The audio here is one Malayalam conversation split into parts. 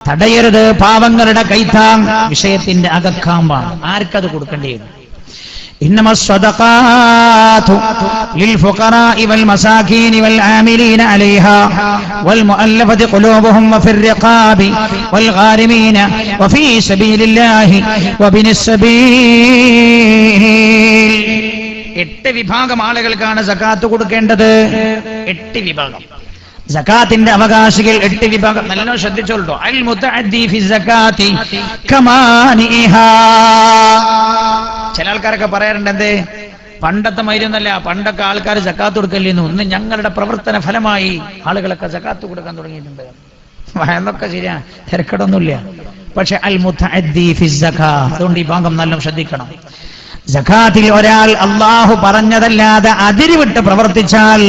തടയരുത് പാവങ്ങളുടെ കൈത്താങ് വിഷയത്തിന്റെ അകക്കാമ്പാണ് ആർക്കത് കൊടുക്കേണ്ടി വരും إنما الصدقات للفقراء والمساكين والعاملين عليها والمؤلفة قلوبهم وفي الرقاب والغارمين وفي سبيل الله وبن السبيل എട്ട് വിഭാഗം ആളുകൾക്കാണ് സക്കാത്ത് കൊടുക്കേണ്ടത് എട്ട് വിഭാഗം സക്കാത്തിന്റെ അവകാശികൾ എട്ട് വിഭാഗം. നല്ലോ ശ്രദ്ധിച്ചോളൂ അൽ ചില ആൾക്കാരൊക്കെ പറയാറുണ്ട് എന്തേ? പണ്ടത്തെ മൈരൊന്നല്ല പണ്ടൊക്കെ ആൾക്കാർ സക്കാത്ത് കൊടുക്കല്ലേന്നു. ഇന്ന് ഞങ്ങളുടെ പ്രവർത്തന ഫലമായി ആളുകളൊക്കെ സക്കാത്ത് കൊടുക്കാൻ തുടങ്ങിയിട്ടുണ്ട്. എന്നൊക്കെ ശരിയാ. തിരക്കടൊന്നുമില്ല. പക്ഷെ അൽ മുത്തഅദ്ദി അതുകൊണ്ട് ഈ ഭാഗം നല്ല ശ്രദ്ധിക്കണം. ജക്കാത്തിൽ ഒരാൾ അള്ളാഹു പറഞ്ഞതല്ലാതെ അതിരിവിട്ട് പ്രവർത്തിച്ചാൽ.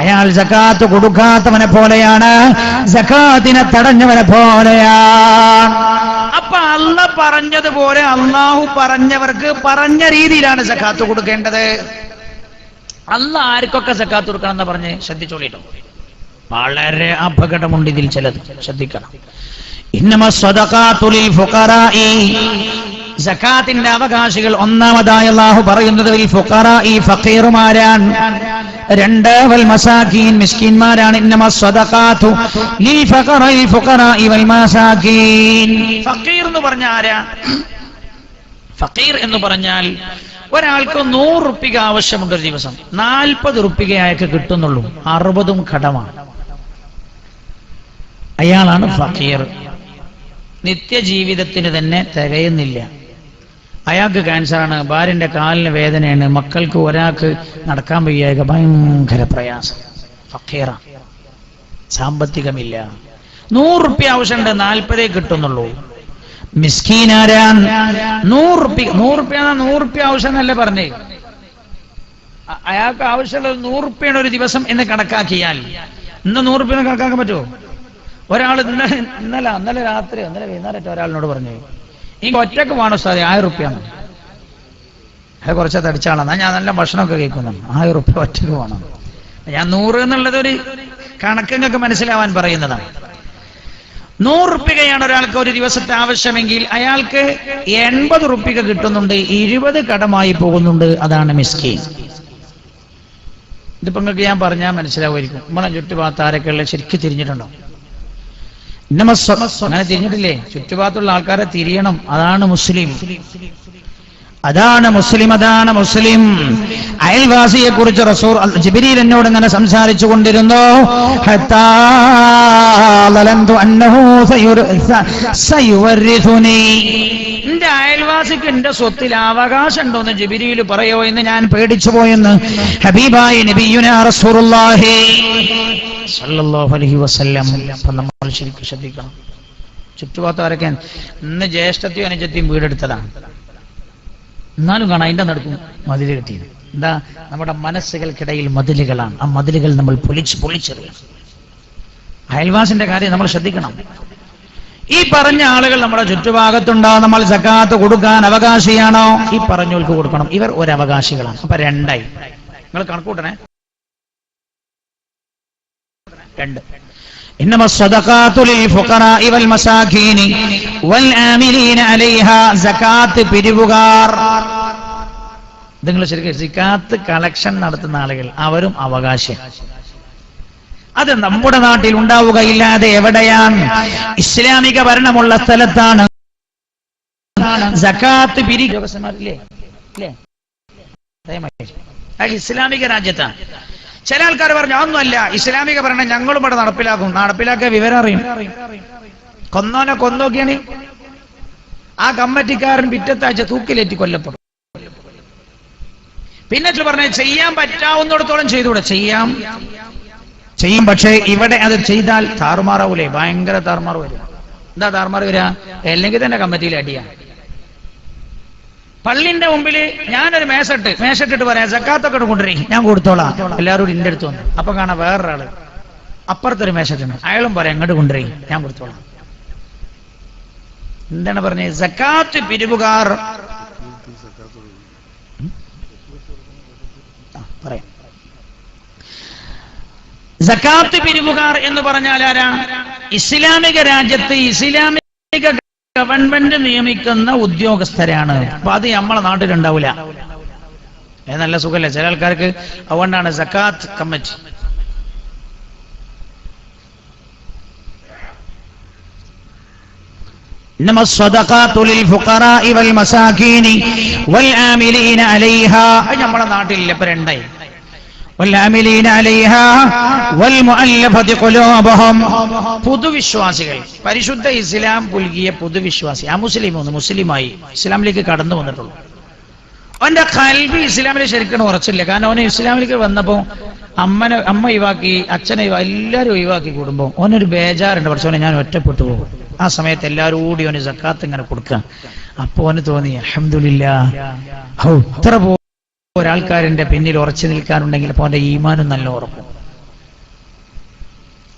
അയാൾ ജക്കാത്ത് കൊടുക്കാത്തവനെ പോലെയാണ് ജക്കാത്തിനെ തടഞ്ഞവനെ പോലെയാണ് അപ്പൊ അള്ള പറഞ്ഞതുപോലെ അള്ളാഹു പറഞ്ഞവർക്ക് പറഞ്ഞ രീതിയിലാണ് ജക്കാത്ത് കൊടുക്കേണ്ടത്. അല്ല ആർക്കൊക്കെ ജക്കാത്ത് കൊടുക്കണം എന്ന് പറഞ്ഞ് ശ്രദ്ധിച്ചോളിട്ടോ. വളരെ അപകടമുണ്ട് ഇതിൽ ചിലത്. ശ്രദ്ധിക്കണം. സക്കാത്തിന്റെ അവകാശികൾ ഒന്നാമതായി അള്ളാഹു പറയുന്നത് ഫഖീറുമാരാൻ രണ്ട് വൽ മസാകീൻ മിസ്കിന്മാരാണ് ഇന്നമ സ്വതകാത്തു ലിൽ ഫഖറഇ വൽ മസാകീൻ ഫഖീർ എന്ന് പറഞ്ഞാൽ ആരാ? ഫക്കീർ എന്ന് പറഞ്ഞാൽ ഒരാൾക്ക് നൂറ് റുപ്പിക ആവശ്യമുണ്ട് ഒരു ദിവസം. നാൽപ്പത് റുപ്പിക അയാൾക്ക് കിട്ടുന്നുള്ളൂ. അറുപതും കടമാണ്. അയാളാണ് ഫക്കീർ നിത്യജീവിതത്തിന് തന്നെ തികയുന്നില്ല. അയാൾക്ക് ക്യാൻസറാണ് ഭാര്യന്റെ കാലിന് വേദനയാണ്. മക്കൾക്ക് ഒരാൾക്ക് നടക്കാൻ വയ്യായക ഭയങ്കര പ്രയാസം. ഫക്കീറ. സാമ്പത്തികമില്ല. നൂറ് റുപ്യ ആവശ്യമുണ്ട് നാൽപ്പതേ കിട്ടുന്നുള്ളൂ. മിസ്കീനാരാൻ. റുപ്യ നൂറ് റുപ്യ ആവശ്യം എന്നല്ലേ പറഞ്ഞേ? അയാൾക്ക് ആവശ്യമുള്ളത് റുപ്യയുടെ ഒരു ദിവസം എന്ന് കണക്കാക്കിയാൽ. ഇന്ന് നൂറ് റുപ്യ കണക്കാക്കാൻ പറ്റുമോ? ഒരാൾ ഇന്നലെ ഇന്നലെ ഇന്നലെ രാത്രി ഇന്നലെ വൈകുന്നേരം ഒരാളിനോട് പറഞ്ഞു എനിക്ക് ഒറ്റയ്ക്ക് വേണം സാറേ? ആയിരം റുപ്യ അത് കുറച്ച് തടിച്ചാളാണ് ഞാൻ നല്ല ഭക്ഷണമൊക്കെ കേൾക്കുന്നു ആയിരം റുപ്യ ഒറ്റയ്ക്ക് വേണം. ഞാൻ നൂറ് എന്നുള്ളത് ഒരു കണക്കങ്ങൾക്ക് മനസ്സിലാവാൻ പറയുന്നതാണ്. നൂറ് റുപ്യകയാണ് ഒരാൾക്ക് ഒരു ദിവസത്തെ ആവശ്യമെങ്കിൽ അയാൾക്ക് എൺപത് റുപ്യക കിട്ടുന്നുണ്ട് ഇരുപത് കടമായി പോകുന്നുണ്ട്. അതാണ് മിസ്കീൻ. ഇതിപ്പോ നിങ്ങൾക്ക് ഞാൻ പറഞ്ഞാൽ മനസ്സിലാവുമായിരിക്കും. നമ്മളെ ചുറ്റുഭാഗത്ത് ആരൊക്കെയുള്ള ശരിക്കും തിരിഞ്ഞിട്ടുണ്ടോ? അങ്ങനെ തിരിഞ്ഞിട്ടില്ലേ? ചുറ്റുപാടുള്ള ആൾക്കാരെ തിരിയണം. അതാണ് മുസ്ലിം. അതാണ് മുസ്ലിം അതാണ് മുസ്ലിം. അയൽവാസിയെ കുറിച്ച് റസൂർ ജിബിരിയിൽ എന്നോട് ഇങ്ങനെ സംസാരിച്ചു കൊണ്ടിരുന്നു. എന്റെ അയൽവാസിക്ക് എന്റെ സ്വത്തിൽ അവകാശം ഉണ്ടോന്ന് ജിബിരിയിൽ പറയോ എന്ന് ഞാൻ പേടിച്ചു പോയെന്ന് ഹബീബായി നബിയുന റസൂലുള്ളാഹി സല്ലല്ലാഹു അലൈഹി വസല്ലം നമ്മൾ ശരിക്കും ശ്രദ്ധിക്കണം. ചുറ്റുപാത്തവരൊക്കെ ഇന്ന് ജ്യേഷ്ഠത്തെയും അനുജത്തെയും വീടെടുത്തതാണ്. എന്നാലും കാണാം അതിന്റെ നടക്കും മതിൽ കെട്ടിയത്. എന്താ? നമ്മുടെ മനസ്സുകൾക്കിടയിൽ മതിലുകളാണ്. ആ മതിലുകൾ നമ്മൾ പൊളിച്ച് പൊളിച്ചെറിയണം. അയൽവാസിന്റെ കാര്യം നമ്മൾ ശ്രദ്ധിക്കണം. ഈ പറഞ്ഞ ആളുകൾ നമ്മുടെ ചുറ്റുഭാഗത്തുണ്ടോ നമ്മൾ സക്കാത്ത് കൊടുക്കാൻ അവകാശിയാണോ? ഈ പറഞ്ഞവർക്ക് കൊടുക്കണം. ഇവർ ഒരവകാശികളാണ്. അപ്പൊ രണ്ടായി. നിങ്ങൾ കണക്കൂട്ടണേ രണ്ട് إنما الصدقات للفقراء والمساكين والآملين عليها زكاة പിരിവുകാർ നിങ്ങൾ ശരിക്കും സിക്കാത്ത് കളക്ഷൻ നടത്തുന്ന ആളുകൾ അവരും അവകാശം അത് നമ്മുടെ നാട്ടിൽ ഉണ്ടാവുകയില്ലാതെ എവിടെയാണ് ഇസ്ലാമിക ഭരണമുള്ള സ്ഥലത്താണ് സക്കാത്ത് പിരി ഉദ്യോഗസ്ഥന്മാരില്ലേ ഇല്ലേ ദയവായി. അത് ഇസ്ലാമിക രാജ്യത്താണ് ചില ആൾക്കാർ പറഞ്ഞു അതൊന്നുമല്ല ഇസ്ലാമിക ഭരണം ഞങ്ങളും ഇവിടെ നടപ്പിലാക്കും. നടപ്പിലാക്കിയ വിവരം അറിയും. കൊന്നോനെ കൊന്നോക്കിയാണ്. ആ കമ്മറ്റിക്കാരൻ പിറ്റത്താഴ്ച തൂക്കിലേറ്റി കൊല്ലപ്പെടും. പിന്നെ പറഞ്ഞു ചെയ്യാൻ പറ്റാവുന്നിടത്തോളം ചെയ്തുകൂടെ? ചെയ്യാം. ചെയ്യും പക്ഷേ ഇവിടെ അത് ചെയ്താൽ താറുമാറാവൂലേ? ഭയങ്കര താറുമാറ് വരും. എന്താ താറുമാറ് വരിക അല്ലെങ്കിൽ തന്നെ കമ്മിറ്റിയിൽ അടിയാ. പള്ളിന്റെ മുമ്പിൽ ഞാനൊരു മേശട്ട് മേശട്ടിട്ട് പറയാം ജക്കാത്തൊക്കെ കൊണ്ടുവരേ ഞാൻ കൊടുത്തോളാം. എല്ലാവരും എന്റെ അടുത്ത് വന്നു. അപ്പൊ കാണാം വേറൊരാൾ അപ്പുറത്തൊരു മേശട്ടുണ്ട് അയാളും പറയാം അങ്ങോട്ട് കൊണ്ടുവരേ ഞാൻ കൊടുത്തോളാം. എന്താണ് പറഞ്ഞത്? സക്കാത്ത് പിരിവുകാർ. പറയാം. സക്കാത്ത് പിരിവുകാർ എന്ന് പറഞ്ഞാൽ ആരാ ഇസ്ലാമിക രാജ്യത്ത് ഇസ്ലാമിക ഗവൺമെന്റ് നിയമിക്കുന്ന ഉദ്യോഗസ്ഥരാണ് അപ്പൊ അത് നമ്മളെ നാട്ടിലുണ്ടാവില്ല അത് നല്ല സുഖല്ലേ ചില ആൾക്കാർക്ക് അതുകൊണ്ടാണ് സക്കാത്ത് കമ്മിറ്റി إنما الصدقات للفقراء والمساكين والعاملين عليها അത് നമ്മുടെ നാട്ടിലില്ല പുതുവിശ്വാസികൾ പരിശുദ്ധ ഇസ്ലാം പുൽകിയ പുതുവിശ്വാസി ആ മുസ്ലിം ഒന്ന് മുസ്ലിമായി ഇസ്ലാമിലേക്ക് കടന്നു വന്നിട്ടുള്ളൂ. അവന്റെ കൽവി ഇസ്ലാമിൽ ശരിക്കും ഉറച്ചില്ല. കാരണം അവന് ഇസ്ലാമിലേക്ക് വന്നപ്പോ അമ്മനെ അമ്മ ഒഴിവാക്കി അച്ഛനെ എല്ലാവരും ഒഴിവാക്കി കൂടുമ്പോ അവനൊരു ബേജാറുണ്ട്. പക്ഷെ ഞാൻ ഒറ്റപ്പെട്ടു പോകും. ആ സമയത്ത് എല്ലാവരും കൂടി അവന് സക്കാത്ത് ഇങ്ങനെ കൊടുക്കുക. അപ്പൊ അവന് തോന്നി അഹമ്മദില്ല ഇത്ര പോ ഒരാൾക്കാരന്റെ പിന്നിൽ ഉറച്ചു നിൽക്കാനുണ്ടെങ്കിൽ അവന്റെ ഈമാനും നല്ല ഉറപ്പും.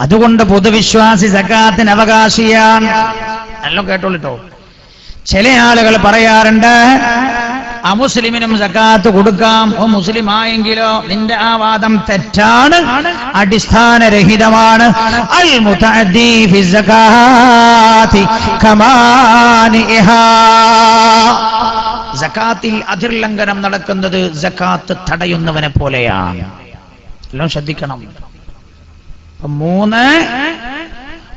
അതുകൊണ്ട് പൊതുവിശ്വാസി സക്കാത്തിന് അവകാശിയാണ് നല്ല കേട്ടോളിട്ടോ ചില ആളുകൾ പറയാറുണ്ട് അമുസ്ലിമിനും സക്കാത്ത് കൊടുക്കാം. ഓ മുസ്ലിം ആയെങ്കിലോ നിന്റെ ആ വാദം തെറ്റാണ്. അടിസ്ഥാനരഹിതമാണ്. അൽ മുതഅദ്ദി സക്കാത്തിൽ അതിർലംഘനം നടക്കുന്നത് സക്കാത്ത് തടയുന്നവനെ പോലെയാണ്. എല്ലാം ശ്രദ്ധിക്കണം. മൂന്ന്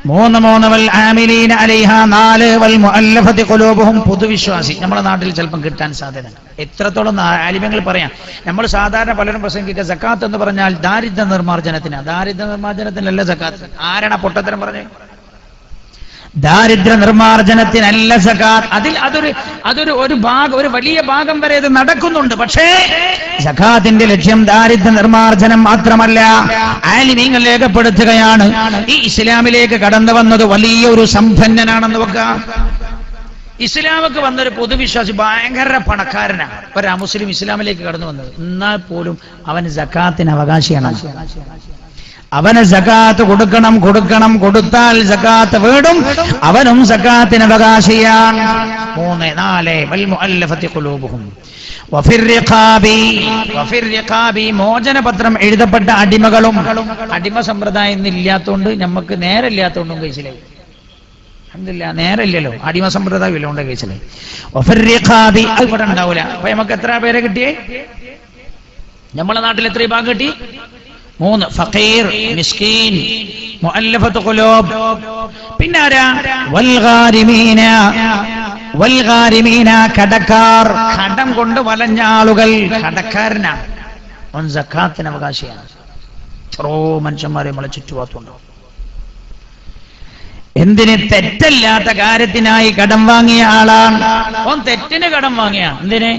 മൂന്ന് മൂന്ന് വൽ ആമിലീൻ അലൈഹ നാല് വൽ മുഅല്ലഫതി ഖുലൂബുഹും. പൊതുവിശ്വാസി. നമ്മുടെ നാട്ടിൽ ചിലപ്പം കിട്ടാൻ സാധ്യത എത്രത്തോളം ആലിമ്യങ്ങൾ പറയാം. നമ്മൾ സാധാരണ പലരും പ്രസംഗിക്കുക സക്കാത്ത് എന്ന് പറഞ്ഞാൽ ദാരിദ്ര്യ നിർമ്മാർജനത്തിന്. ദാരിദ്ര്യ നിർമ്മാർജനത്തിനല്ല സക്കാത്ത് ആരാണ് പൊട്ടത്തരം പറഞ്ഞത് ദാരിദ്ര്യ നിർമ്മാർജനത്തിനല്ല സകാത്ത് അതിൽ അതൊരു അതൊരു ഒരു ഭാഗം ഒരു വലിയ ഭാഗം വരെ ഇത് നടക്കുന്നുണ്ട്. പക്ഷേ സഖാത്തിന്റെ ലക്ഷ്യം ദാരിദ്ര്യ നിർമാർജനം മാത്രമല്ല ആലിമീങ്ങൾ രേഖപ്പെടുത്തുകയാണ്. ഈ ഇസ്ലാമിലേക്ക് കടന്നു വന്നത് വലിയ ഒരു സമ്പന്നനാണെന്ന് വെക്കാം ഇസ്ലാമൊക്കെ വന്നൊരു പൊതുവിശ്വാസി ഭയങ്കര പണക്കാരനാണ്. ഒരാ മുസ്ലിം ഇസ്ലാമിലേക്ക് കടന്നു വന്നത്. എന്നാൽ പോലും അവൻ സക്കാത്തിന് അവകാശിയാണ്. അവന് സക്കാത്ത് കൊടുക്കണം കൊടുക്കണം കൊടുത്താൽ സക്കാത്ത് വീടും. അവനും സക്കാത്തിന് അവകാശിയാണ്. മൂന്ന് നാല് മോചനപത്രം എഴുതപ്പെട്ട അടിമകളും അടിമ സമ്പ്രദായം ഇന്ന് ഇല്ലാത്തതുകൊണ്ട് നമുക്ക് നേരെ നേരമില്ലാത്തതുകൊണ്ടും കഴിച്ചില്ലേ അൽഹംദുലില്ലാ നേരമില്ലല്ലോ. അടിമ സമ്പ്രദായം ഇല്ലോണ്ട് കഴിച്ചില്ലേ അത് ഇവിടെ ഉണ്ടാവൂല. അപ്പൊ നമുക്ക് എത്ര പേരെ കിട്ടിയേ? നമ്മളെ നാട്ടിൽ എത്ര ഭാഗം കിട്ടി? മൂന്ന് ഫഖീർ മിസ്കീൻ മുഅല്ലഫത്ത് ഖുലൂബ്. പിന്നെ ആരാ? വൽഗാരിമീന വൽഗാരിമീന കടക്കാർ. കടം കൊണ്ട് വലഞ്ഞ ആളുകൾ കടക്കാരനാണ്. സക്കാത്തിന് അവകാശിയാണ്. എത്രയോ മനുഷ്യന്മാരെ നമ്മളെ ചുറ്റുപാത്തുണ്ടോ എന്തിന് തെറ്റല്ലാത്ത കാര്യത്തിനായി കടം വാങ്ങിയ ആളാണ്? ഓൻ തെറ്റിന് കടം വാങ്ങിയ എന്തിന്?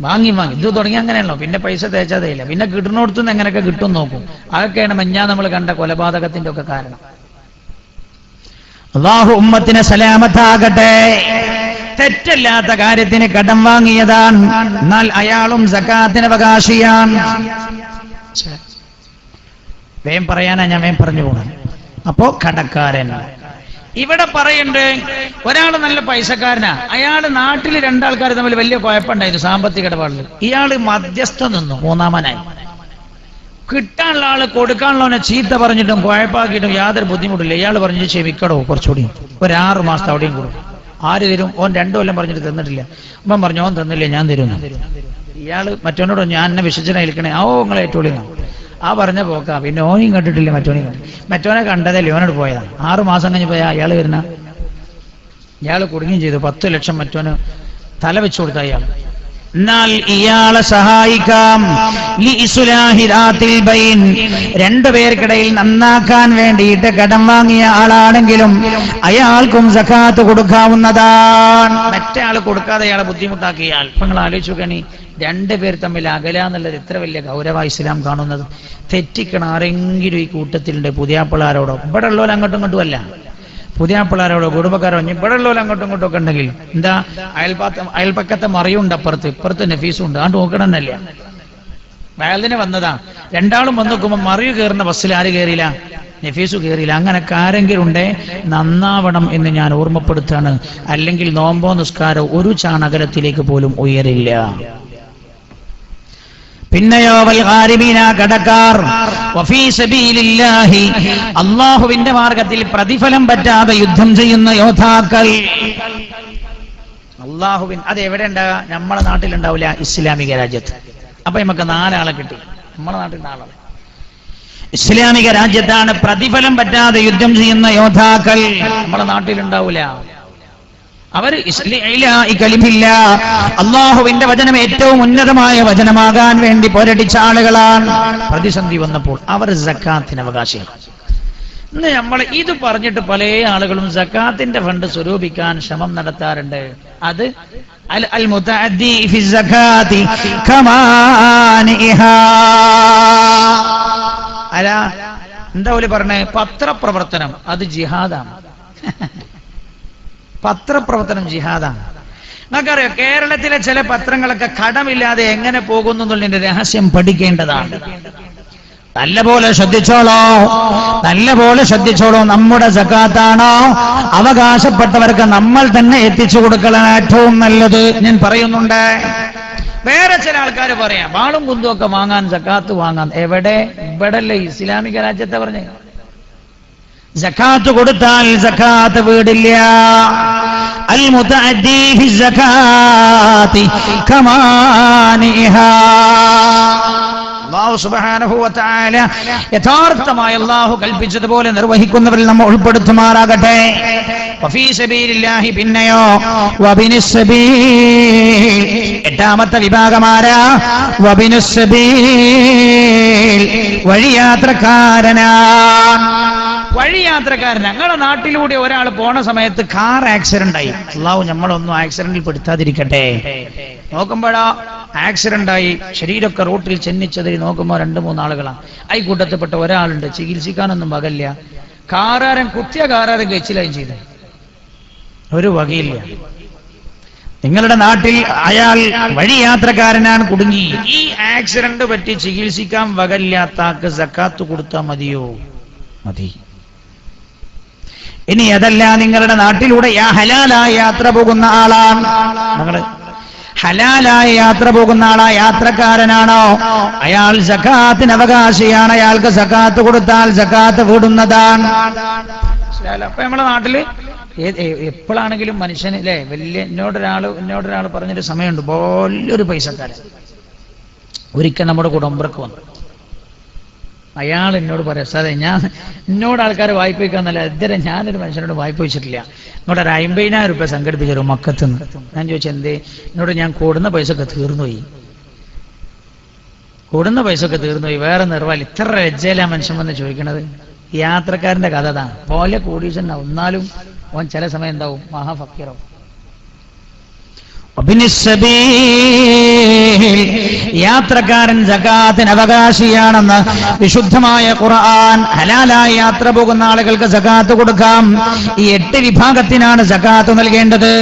വാങ്ങി വാങ്ങി. ഇത് തുടങ്ങി അങ്ങനെയാണല്ലോ. പിന്നെ പൈസ തേച്ചതേയില്ല. പിന്നെ കിട്ടുന്നിടത്തുനിന്ന് എങ്ങനെയൊക്കെ കിട്ടും നോക്കും. അതൊക്കെയാണ് മഞ്ഞാ നമ്മൾ കണ്ട കൊലപാതകത്തിന്റെ ഒക്കെ കാരണം. അള്ളാഹു ഉമ്മത്തിന് സലാമത്താകട്ടെ. തെറ്റല്ലാത്ത കാര്യത്തിന് കടം വാങ്ങിയതാണ്. എന്നാൽ അയാളും സക്കാത്തിന് അവകാശിയാണ്. വേം പറയാനാ ഞാൻ വേം പറഞ്ഞു പോകണം അപ്പോ കടക്കാരൻ. ഇവിടെ പറയുണ്ട് ഒരാൾ നല്ല പൈസക്കാരനാ. അയാൾ നാട്ടിൽ രണ്ടാൾക്കാർ തമ്മിൽ വലിയ കുഴപ്പമുണ്ടായിരുന്നു സാമ്പത്തിക ഇടപാടിൽ ഇയാൾ മധ്യസ്ഥ നിന്നു മൂന്നാമനായി. കിട്ടാനുള്ള ആൾ കൊടുക്കാനുള്ളവനെ ചീത്ത പറഞ്ഞിട്ടും കുഴപ്പാക്കിയിട്ടും യാതൊരു ബുദ്ധിമുട്ടില്ല. ഇയാൾ പറഞ്ഞു ക്ഷമിക്കടോ കുറച്ചുകൂടി. ഒരാറ് ആറ് മാസത്തെ അവിടെയും കൂടും. ആര് തരും? ഓൻ രണ്ടു കൊല്ലം പറഞ്ഞിട്ട് തന്നിട്ടില്ല. അപ്പം പറഞ്ഞു ഓൻ തന്നില്ല ഞാൻ തരുന്നു ഇയാൾ മറ്റവനോട് ഞാൻ എന്നെ വിശ്വസിച്ചനായിരിക്കണേ ആ ഓ നിങ്ങളെ ഏറ്റവും ആ പറഞ്ഞ പോക്കാ. പിന്നെ ഓനെയും കണ്ടിട്ടില്ല മറ്റോനെയും കണ്ടു മറ്റോനെ കണ്ടതല്ലേ ഓനോട് പോയതാണ് ആറ് മാസം കഴിഞ്ഞ് പോയാ അയാൾ വരുന്ന ഇയാൾ കുടുങ്ങുകയും ചെയ്തു. പത്ത് ലക്ഷം മറ്റോന് തല വെച്ചു കൊടുത്ത അയാൾ എന്നാൽ ഇയാളെ സഹായിക്കാം. രണ്ടുപേർക്കിടയിൽ നന്നാക്കാൻ വേണ്ടിയിട്ട് കടം വാങ്ങിയ ആളാണെങ്കിലും അയാൾക്കും സഖാത്ത് കൊടുക്കാവുന്നതാണ്. മറ്റേ ആൾ കൊടുക്കാതെ അയാളെ ബുദ്ധിമുട്ടാക്കിയാൽ ഇപ്പൊ നിങ്ങൾ കണി രണ്ടുപേർ തമ്മിൽ അകല എന്നുള്ളത് എത്ര വലിയ ഗൗരവ ഇസ്ലാം കാണുന്നത്. തെറ്റിക്കണം ആരെങ്കിലും ഈ കൂട്ടത്തിലുണ്ട് പുതിയാപ്പിളാരോടോ ഇവിടെ ഉള്ളവർ അങ്ങോട്ടും ഇങ്ങോട്ടും അല്ല. പുതിയാപ്പിളാരോടോ കുടുംബക്കാരോ ഇനി ഇവിടെ ഉള്ളവരും അങ്ങോട്ടും ഇങ്ങോട്ടും ഒക്കെ ഉണ്ടെങ്കിൽ എന്താ? അയൽപാത്ത അയൽപ്പക്കത്തെ മറിയുണ്ട് അപ്പുറത്ത് ഇപ്പുറത്ത് നഫീസും ഉണ്ട്. അതുകൊണ്ട് നോക്കണമെന്നല്ല വയലിന് വന്നതാ. രണ്ടാളും വന്ന് നോക്കുമ്പോൾ മറിയു കയറുന്ന ബസ്സിൽ ആര് കയറിയില്ല? നഫീസു കയറിയില്ല. അങ്ങനെ ആരെങ്കിലും ഉണ്ടേ? നന്നാവണം എന്ന് ഞാൻ ഓർമ്മപ്പെടുത്താണ്. അല്ലെങ്കിൽ നോമ്പോ നിസ്കാരോ ഒരു ചാണകലത്തിലേക്ക് പോലും ഉയരില്ല. പിന്നെയോ കടക്കാർ അള്ളാഹുവിന്റെ മാർഗത്തിൽ പ്രതിഫലം പറ്റാതെ യുദ്ധം ചെയ്യുന്ന യോദ്ധാക്കൾ. അള്ളാഹുവിൻ അത് എവിടെ ഉണ്ടാകുക നമ്മളെ നാട്ടിലുണ്ടാവില്ല ഇസ്ലാമിക രാജ്യത്ത്. അപ്പൊ നമുക്ക് നാലാളെ കിട്ടി. നമ്മളെ നാട്ടിൽ നാലാളെ ഇസ്ലാമിക രാജ്യത്താണ് പ്രതിഫലം പറ്റാതെ യുദ്ധം ചെയ്യുന്ന യോദ്ധാക്കൾ. നമ്മുടെ നാട്ടിലുണ്ടാവില്ല. അവർ അള്ളാഹുവിന്റെ വചനം ഏറ്റവും ഉന്നതമായ വചനമാകാൻ വേണ്ടി പോരടിച്ച ആളുകളാണ്. പ്രതിസന്ധി വന്നപ്പോൾ അവർ ജക്കാത്തിന് അവകാശികളാണ് ഇന്ന് നമ്മൾ ഇത് പറഞ്ഞിട്ട് പല ആളുകളും സക്കാത്തിന്റെ ഫണ്ട് സ്വരൂപിക്കാൻ ശ്രമം നടത്താറുണ്ട്. അത് അൽ എന്താ പോലെ പറഞ്ഞേ? പത്രപ്രവർത്തനം അത് ജിഹാദാണ്. പത്രപ്രവർത്തനം ജിഹാദാണ്. നമുക്കറിയാം കേരളത്തിലെ ചില പത്രങ്ങളൊക്കെ കടമില്ലാതെ എങ്ങനെ പോകുന്നു എന്നുള്ളതിന്റെ രഹസ്യം പഠിക്കേണ്ടതാണ്. നല്ലപോലെ ശ്രദ്ധിച്ചോളോ. നല്ലപോലെ ശ്രദ്ധിച്ചോളോ. നമ്മുടെ ജക്കാത്താണോ അവകാശപ്പെട്ടവർക്ക് നമ്മൾ തന്നെ എത്തിച്ചു കൊടുക്കലാണ് ഏറ്റവും നല്ലത്. ഞാൻ പറയുന്നുണ്ട്. വേറെ ചില ആൾക്കാർ പറയാം വാളും കുന്തും ഒക്കെ വാങ്ങാൻ ജക്കാത്ത് വാങ്ങാൻ. എവിടെ? ഇവിടെ ഇസ്ലാമിക രാജ്യത്തെ പറഞ്ഞേ സക്കാത്ത് കൊടുത്താൽ സക്കാത്ത് വീടില്ല അൽ മുതഅദ്ദി ഫി സകാത്തി കമാനിഹാ അല്ലാഹു കൊടുത്താൽ ജക്കാത്ത് വീടില്ല. യഥാർത്ഥമായി അല്ലാഹു കൽപ്പിച്ചതുപോലെ നിർവഹിക്കുന്നവരിൽ നമ്മൾ ഉൾപ്പെടുത്തുമാറാകട്ടെ. പിന്നെയോ? എട്ടാമത്തെ വിഭാഗമാരാ വബിനുസ് സബീൽ. വഴിയാത്രക്കാരനാ. വഴിയാത്രക്കാരൻ. ഞങ്ങളുടെ നാട്ടിലൂടെ ഒരാൾ പോണ സമയത്ത് കാർ ആക്സിഡന്റ് ആയി. അള്ളാഹു നമ്മളൊന്നും ആക്സിഡന്റിൽ പെടുത്താതിരിക്കട്ടെ. നോക്കുമ്പോഴാ ആക്സിഡന്റ് ആയി. ശരീരമൊക്കെ റോട്ടിൽ ചെന്നിച്ചതിൽ നോക്കുമ്പോൾ രണ്ട് മൂന്നാളുകളാണ് ഐ കൂട്ടത്തിൽപ്പെട്ട ഒരാളുണ്ട്. ചികിത്സിക്കാനൊന്നും പകല്ല കാറാരൻ കുത്തിയ കാറാരൻ കഴിച്ചിലായും ചെയ്തു. ഒരു വകയില്ല. നിങ്ങളുടെ നാട്ടിൽ അയാൾ വഴിയാത്രക്കാരനാണ് കുടുങ്ങി. ഈ ആക്സിഡന്റ് പറ്റി ചികിത്സിക്കാൻ വകല്ലാത്ത ആൾക്ക് സക്കാത്ത് കൊടുത്താൽ മതിയോ? മതി. ഇനി അതല്ല നിങ്ങളുടെ നാട്ടിലൂടെ ആ ഹലാലായ യാത്ര പോകുന്ന ആളാണ്. നിങ്ങൾ ഹലാലായ യാത്ര പോകുന്ന ആളാ യാത്രക്കാരനാണോ? അയാൾ സഖാത്തിന് അവകാശിയാണ്. അയാൾക്ക് സഖാത്ത് കൊടുത്താൽ സഖാത്ത് വിടുന്നതാണ്? അപ്പൊ നമ്മളെ നാട്ടിൽ എപ്പോഴാണെങ്കിലും മനുഷ്യന് അല്ലേ വലിയ എന്നോടൊരാൾ എന്നോടൊരാൾ പറഞ്ഞൊരു സമയമുണ്ട്. വലിയൊരു പൈസക്കാരൻ. ഒരിക്കൽ നമ്മുടെ കുടുംബർക്ക് വന്നു. അയാൾ എന്നോട് പറയാം സാറേ ഞാൻ എന്നോട് ആൾക്കാർ വായ്പ വയ്ക്കാന്നല്ല ഇതുവരെ ഞാനൊരു മനുഷ്യനോട് വായ്പ വെച്ചിട്ടില്ല. എന്നോട് ഒരു അമ്പതിനായിരം രൂപ സംഘടിപ്പിച്ചു മക്കത്തുനിന്ന് ഞാൻ ചോദിച്ചു എന്തേ? എന്നോട് ഞാൻ കൂടുന്ന പൈസ ഒക്കെ തീർന്നുപോയി. കൂടുന്ന പൈസ ഒക്കെ തീർന്നുപോയി. വേറെ നിർവാൽ ഇത്ര രജ്ജയിലാ മനുഷ്യൻ വന്ന് ചോദിക്കണത്. യാത്രക്കാരന്റെ കഥ അതാ. പോലെ കൂടീശൻ എന്നാലും ഓൻ ചില സമയം എന്താവും? മഹാഫക്കീറാവും. യാത്രക്കാരൻ ജകാത്തിന് അവകാശിയാണെന്ന് വിശുദ്ധമായ ഖുർആൻ ഹലാലായി യാത്ര പോകുന്ന ആളുകൾക്ക് ജകാത്ത് കൊടുക്കാം. ഈ എട്ട് വിഭാഗത്തിനാണ് ജകാത്ത് നൽകേണ്ടത്.